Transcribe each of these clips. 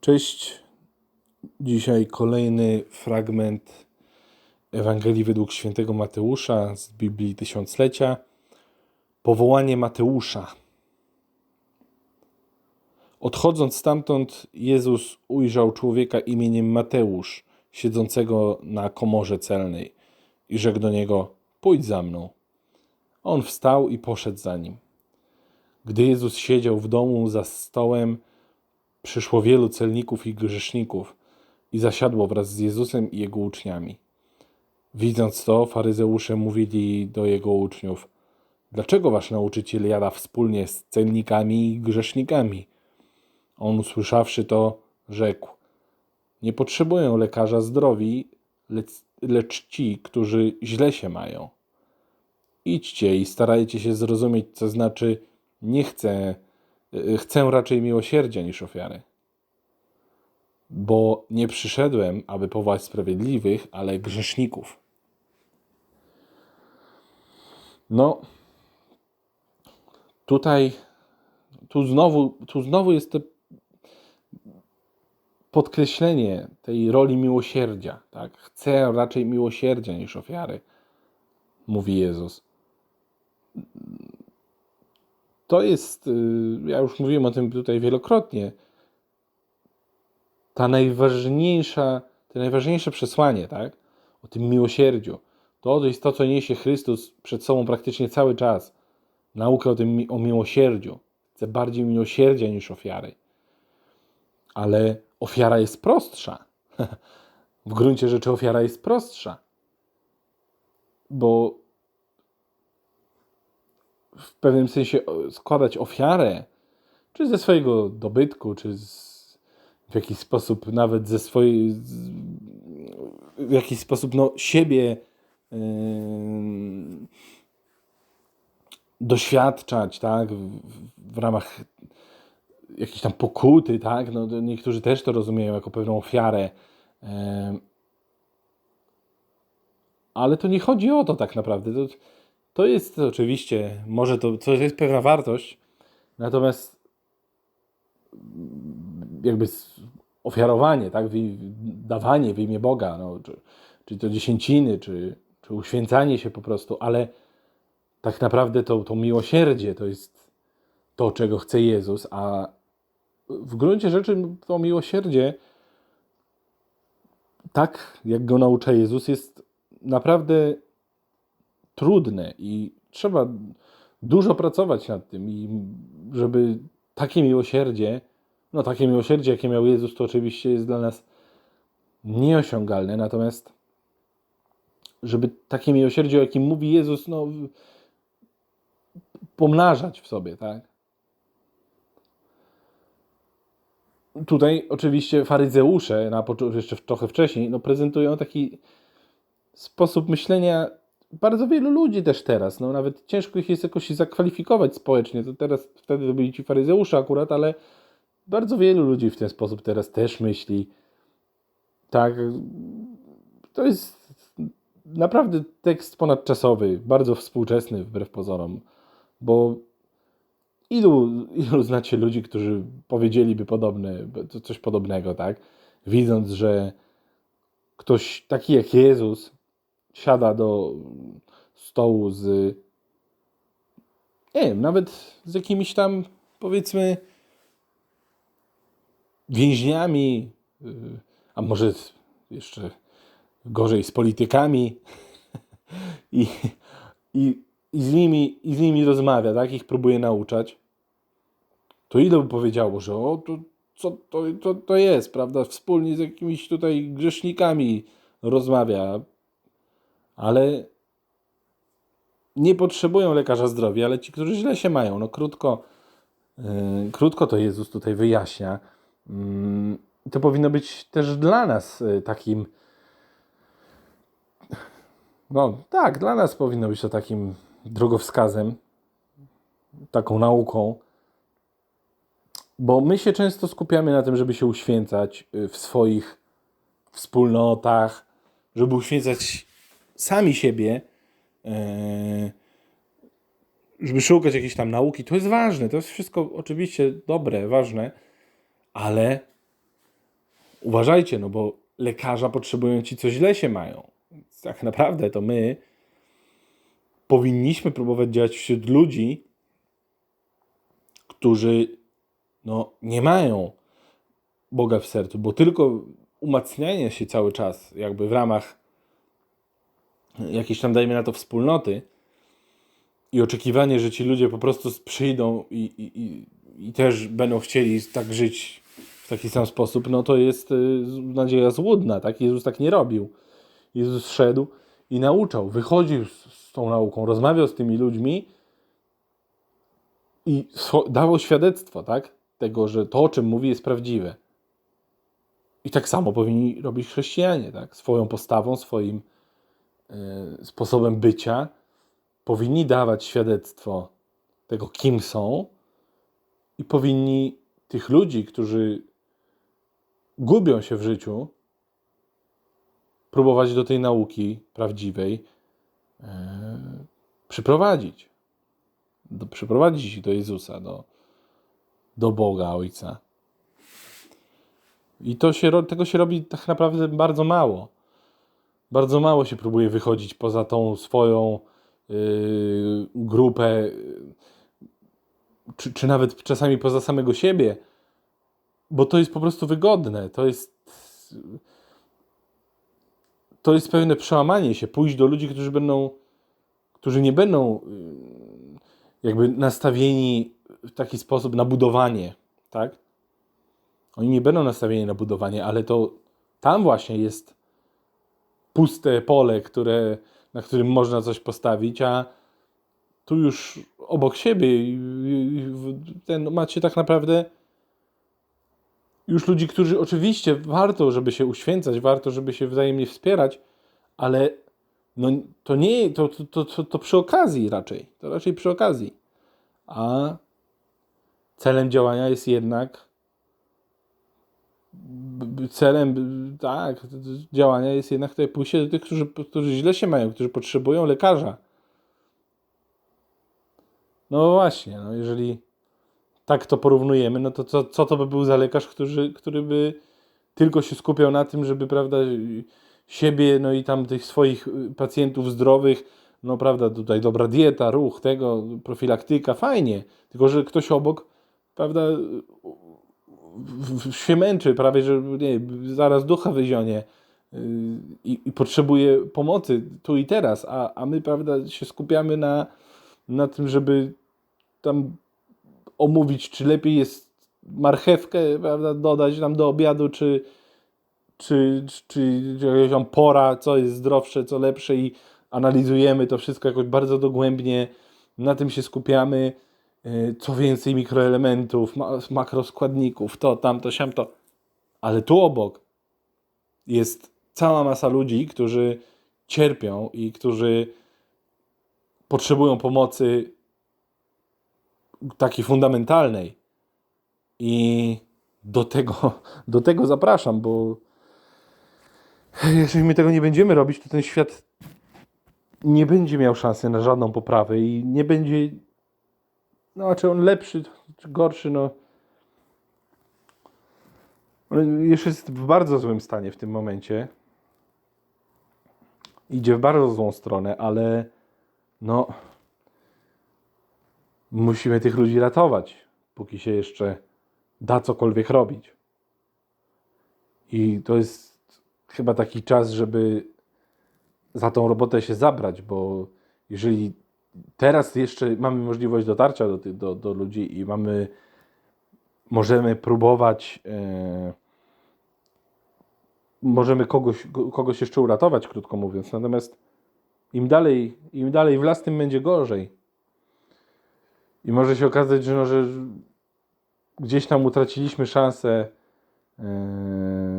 Cześć. Dzisiaj kolejny fragment Ewangelii według świętego Mateusza z Biblii Tysiąclecia. Powołanie Mateusza. Odchodząc stamtąd, Jezus ujrzał człowieka imieniem Mateusz, siedzącego na komorze celnej, i rzekł do niego: Pójdź za mną. On wstał i poszedł za nim. Gdy Jezus siedział w domu za stołem, przyszło wielu celników i grzeszników i zasiadło wraz z Jezusem i jego uczniami. Widząc to, faryzeusze mówili do jego uczniów: Dlaczego wasz nauczyciel jada wspólnie z celnikami i grzesznikami? On usłyszawszy to, rzekł: Nie potrzebują lekarza zdrowi, lecz, lecz ci, którzy źle się mają. Idźcie i starajcie się zrozumieć, co znaczy nie chcę, chcę raczej miłosierdzia niż ofiary. Bo nie przyszedłem, aby powołać sprawiedliwych, ale grzeszników. No, tutaj, tu znowu, tu znowu jest to podkreślenie tej roli miłosierdzia. Tak? Chcę raczej miłosierdzia niż ofiary, mówi Jezus. To jest, y, ja już mówiłem o tym tutaj wielokrotnie, ta najważniejsza, to najważniejsze przesłanie, tak? O tym miłosierdziu. To jest to, co niesie Chrystus przed sobą praktycznie cały czas. Naukę o tym, o miłosierdziu. Chce bardziej miłosierdzia niż ofiary. Ale ofiara jest prostsza. w gruncie rzeczy ofiara jest prostsza. Bo w pewnym sensie składać ofiarę, czy ze swojego dobytku, czy z, w jakiś sposób nawet ze swojej, w jakiś sposób no, siebie yy, doświadczać, tak, w, w ramach jakiejś tam pokuty, tak, no, niektórzy też to rozumieją jako pewną ofiarę, yy, ale to nie chodzi o to tak naprawdę. To, to jest oczywiście, może to, to jest pewna wartość, natomiast jakby ofiarowanie, tak, dawanie w imię Boga, no, czy, czy to dziesięciny, czy, czy uświęcanie się po prostu, ale tak naprawdę to, to miłosierdzie to jest to, czego chce Jezus, a w gruncie rzeczy to miłosierdzie, tak jak go naucza Jezus, jest naprawdę trudne i trzeba dużo pracować nad tym, i żeby takie miłosierdzie, no takie miłosierdzie, jakie miał Jezus, to oczywiście jest dla nas nieosiągalne, natomiast żeby takie miłosierdzie, o jakim mówi Jezus, no pomnażać w sobie, tak? Tutaj oczywiście faryzeusze, na, jeszcze trochę wcześniej, no prezentują taki sposób myślenia bardzo wielu ludzi też teraz, no nawet ciężko ich jest jakoś zakwalifikować społecznie, to teraz wtedy to byli ci faryzeusze akurat, ale bardzo wielu ludzi w ten sposób teraz też myśli. Tak, to jest naprawdę tekst ponadczasowy, bardzo współczesny wbrew pozorom, bo ilu, ilu znacie ludzi, którzy powiedzieliby podobne, coś podobnego, tak? Widząc, że ktoś taki jak Jezus siada do stołu z, nie wiem, nawet z jakimiś tam, powiedzmy, więźniami, y, a może jeszcze gorzej z politykami i, i, i, z, nimi, i z nimi rozmawia, tak? Ich próbuje nauczać, to ile by powiedziało, że o, to, co to, to, to jest, prawda? Wspólnie z jakimiś tutaj grzesznikami rozmawia, ale nie potrzebują lekarza zdrowia, ale ci, którzy źle się mają. No krótko, yy, krótko to Jezus tutaj wyjaśnia. Yy, to powinno być też dla nas yy, takim. No tak, dla nas powinno być to takim drogowskazem, taką nauką, bo my się często skupiamy na tym, żeby się uświęcać y, w swoich wspólnotach, żeby uświęcać sami siebie, e, żeby szukać jakiejś tam nauki, to jest ważne, to jest wszystko oczywiście dobre, ważne, ale uważajcie, no bo lekarza potrzebują ci, co źle się mają. Tak naprawdę to my powinniśmy próbować działać wśród ludzi, którzy no, nie mają Boga w sercu, bo tylko umacnianie się cały czas, jakby w ramach jakiejś tam, dajmy na to, wspólnoty i oczekiwanie, że ci ludzie po prostu przyjdą i, i, i, też będą chcieli tak żyć w taki sam sposób, no to jest y, nadzieja złudna, tak? Jezus tak nie robił. Jezus szedł i nauczał, wychodził z, tą nauką, rozmawiał z tymi ludźmi i dawał świadectwo, tak? Tego, że to, o czym mówi, jest prawdziwe. I tak samo powinni robić chrześcijanie, tak? Swoją postawą, swoim sposobem bycia powinni dawać świadectwo tego, kim są i powinni tych ludzi, którzy gubią się w życiu, próbować do tej nauki prawdziwej e, przyprowadzić. Do, przyprowadzić ich do Jezusa, do, do Boga Ojca. I to się, tego się robi tak naprawdę bardzo mało. Bardzo mało się próbuje wychodzić poza tą swoją yy, grupę, yy, czy, czy nawet czasami poza samego siebie, bo to jest po prostu wygodne. To jest. To jest pewne przełamanie się, pójść do ludzi, którzy będą, którzy nie będą yy, jakby nastawieni w taki sposób na budowanie, tak? Oni nie będą nastawieni na budowanie, ale to tam właśnie jest puste pole, które, na którym można coś postawić, a tu już obok siebie ten, macie tak naprawdę już ludzi, którzy oczywiście warto, żeby się uświęcać, warto, żeby się wzajemnie wspierać, ale no, to nie, to, to, to, to, przy okazji raczej, to raczej przy okazji. A celem działania jest jednak celem tak, działania jest jednak tutaj pójście do tych, którzy, którzy źle się mają, którzy potrzebują lekarza. No właśnie, no jeżeli tak to porównujemy, no to co, co to by był za lekarz, który, który by tylko się skupiał na tym, żeby, prawda, siebie, no i tam tych swoich y, pacjentów zdrowych, no prawda, tutaj dobra dieta, ruch, tego, profilaktyka, fajnie, tylko że ktoś obok, prawda, się męczy, prawie że nie, zaraz ducha wyzionie yy, i, i potrzebuje pomocy tu i teraz, a, a my, prawda, się skupiamy na, na tym, żeby tam omówić, czy lepiej jest marchewkę, prawda, dodać nam do obiadu, czy, czy, czy, czy jakaś tam pora, co jest zdrowsze, co lepsze i analizujemy to wszystko jakoś bardzo dogłębnie, na tym się skupiamy, co więcej mikroelementów, ma, makroskładników, to, tamto, siamto, ale tu obok jest cała masa ludzi, którzy cierpią i którzy potrzebują pomocy takiej fundamentalnej. I do tego, do tego zapraszam, bo jeżeli my tego nie będziemy robić, to ten świat nie będzie miał szansy na żadną poprawę i nie będzie. No, a czy on lepszy, czy gorszy, no. On jest w bardzo złym stanie w tym momencie. Idzie w bardzo złą stronę, ale no. Musimy tych ludzi ratować, póki się jeszcze da cokolwiek robić. I to jest chyba taki czas, żeby za tą robotę się zabrać, bo jeżeli teraz jeszcze mamy możliwość dotarcia do, do, do ludzi i mamy, możemy próbować, e, możemy kogoś, go- kogoś jeszcze uratować, krótko mówiąc. Natomiast im dalej, im dalej w las, tym będzie gorzej. I może się okazać, że, no, że gdzieś tam utraciliśmy szansę e,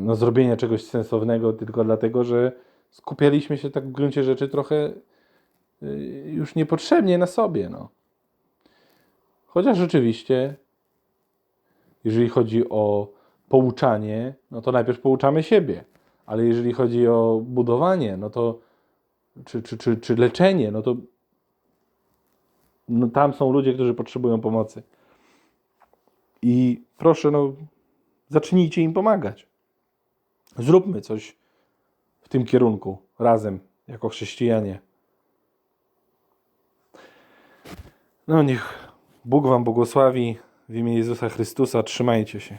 no, zrobienia czegoś sensownego tylko dlatego, że skupialiśmy się tak w gruncie rzeczy trochę już niepotrzebnie na sobie. No. Chociaż rzeczywiście, jeżeli chodzi o pouczanie, no to najpierw pouczamy siebie, ale jeżeli chodzi o budowanie, no to czy, czy, czy, czy leczenie, no to no tam są ludzie, którzy potrzebują pomocy. I proszę, no, zacznijcie im pomagać. Zróbmy coś w tym kierunku razem, jako chrześcijanie. No niech Bóg Wam błogosławi w imię Jezusa Chrystusa. Trzymajcie się.